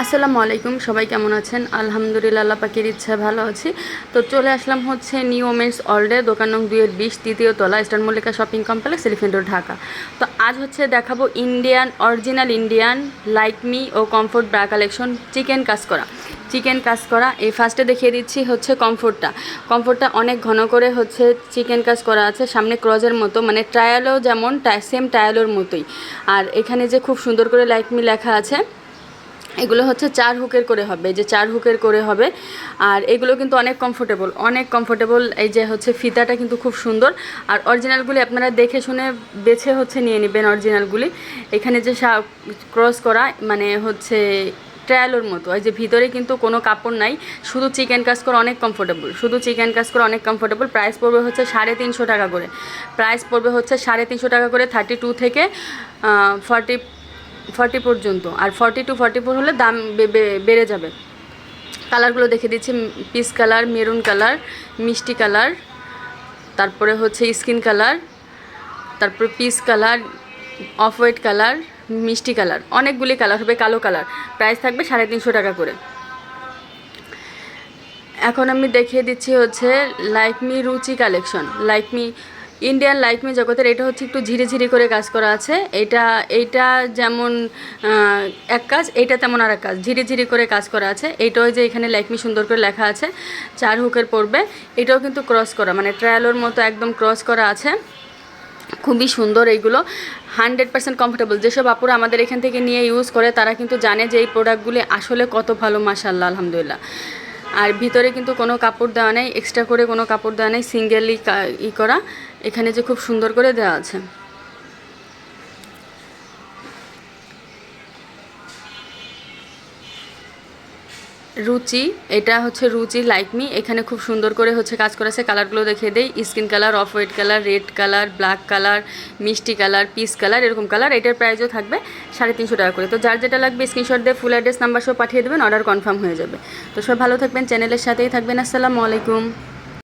আসসালামু আলাইকুম, সবাই কেমন আছেন? আলহামদুলিল্লাহ, আল্লাহ পাকের ইচ্ছা ভালো আছি। তো চলে আসলাম হচ্ছে নিউ ওমেন্স অলডে দোকান নং দুইয়ের বিশ, তৃতীয় তলা, eastern Mallika shopping complex elephant Dhaka. তো আজ হচ্ছে দেখাবো Indian, original Indian like me ও কমফোর্ট ব্রা কালেকশন, চিকেন কাজ করা। চিকেন কাজ করা, এই ফার্স্টে দেখিয়ে দিচ্ছি হচ্ছে কমফোর্টটা। কমফোর্টটা অনেক ঘন করে হচ্ছে চিকেন কাজ করা আছে, সামনে ক্রজের মতো মানে ট্রায়ালও যেমন সেম ট্রায়ালোর মতোই। আর এখানে যে খুব সুন্দর করে লাইক মি লেখা আছে এগুলো হচ্ছে চার হুকের করে হবে যে চার হুকের করে হবে। আর এগুলো কিন্তু অনেক কমফোর্টেবল অনেক কমফোর্টেবল এই যে হচ্ছে ফিতাটা কিন্তু খুব সুন্দর। আর অরিজিনালগুলি আপনারা দেখে শুনে বেছে হচ্ছে নিয়ে নেবেন অরিজিনালগুলি এখানে যে ক্রস করা মানে হচ্ছে ট্রায়ালোর মতো, এই যে ভিতরে কিন্তু কোনো কাপড় নাই। শুধু চিকেন কাজ করা অনেক কমফোর্টেবল শুধু চিকেন কাজ করা অনেক কমফোর্টেবল প্রাইস পড়বে হচ্ছে সাড়ে তিনশো টাকা করে। প্রাইস পড়বে হচ্ছে সাড়ে তিনশো টাকা করে থার্টি টু থেকে ফর্টি ফর্টি পর্যন্ত। আর ফর্টি টু ফর্টি ফোর হলে দাম বেড়ে যাবে। কালারগুলো দেখে দিচ্ছি পিস কালার মেরুন কালার মিষ্টি কালার তারপরে হচ্ছে স্কিন কালার তারপরে peach colour off white colour মিষ্টি কালার অনেকগুলি কালার হবে, কালো কালার প্রাইস থাকবে সাড়ে তিনশো টাকা করে। এখন আমি দেখিয়ে দিচ্ছি হচ্ছে like me Ruchi collection like me Indian like me জগতের এটা হচ্ছে একটু ঝিরি ঝিরি করে কাজ করা আছে। এটা এইটা যেমন এক কাজ এইটা তেমন আর কাজ। ঝিরি ঝিরি করে কাজ করা আছে। এইটাও যে এখানে লাইক মি সুন্দর করে লেখা আছে, চার হুকের পড়বে এটাও কিন্তু ক্রস করা মানে ট্রায়ালোর মতো একদম ক্রস করা আছে। খুবই সুন্দর এইগুলো। হান্ড্রেড পার্সেন্ট কমফোর্টেবল যেসব আপুরা আমাদের এখান থেকে নিয়ে ইউজ করে, তারা কিন্তু জানে যে এই প্রোডাক্টগুলি আসলে কত ভালো মাসাল্লাহ আলহামদুলিল্লাহ। আর ভিতরে কিন্তু কোনো কাপড় দেওয়া নেই এক্সট্রা করে কোনো কাপড় দেওয়া নেই সিঙ্গেলি ই করা। এখানে যে খুব সুন্দর করে দেওয়া আছে। রুচি, এটা হচ্ছে রুচি লাইক মি এখানে খুব সুন্দর করে হচ্ছে কাজ করেছে কালারগুলো দেখে দেই। Skin colour off white colour red colour black colour মিষ্টি কালার পিস কালার এরকম কালার এটার প্রাইসও থাকবে সাড়ে তিনশো টাকা করে। তো যার যেটা লাগবে স্ক্রিনশট দিয়ে ফুল অ্যাড্রেস নাম্বার সব পাঠিয়ে দেবেন অর্ডার কনফার্ম হয়ে যাবে। তো সব ভালো থাকবেন চ্যানেলের সাথেই থাকবেন। আসসালামু আলাইকুম।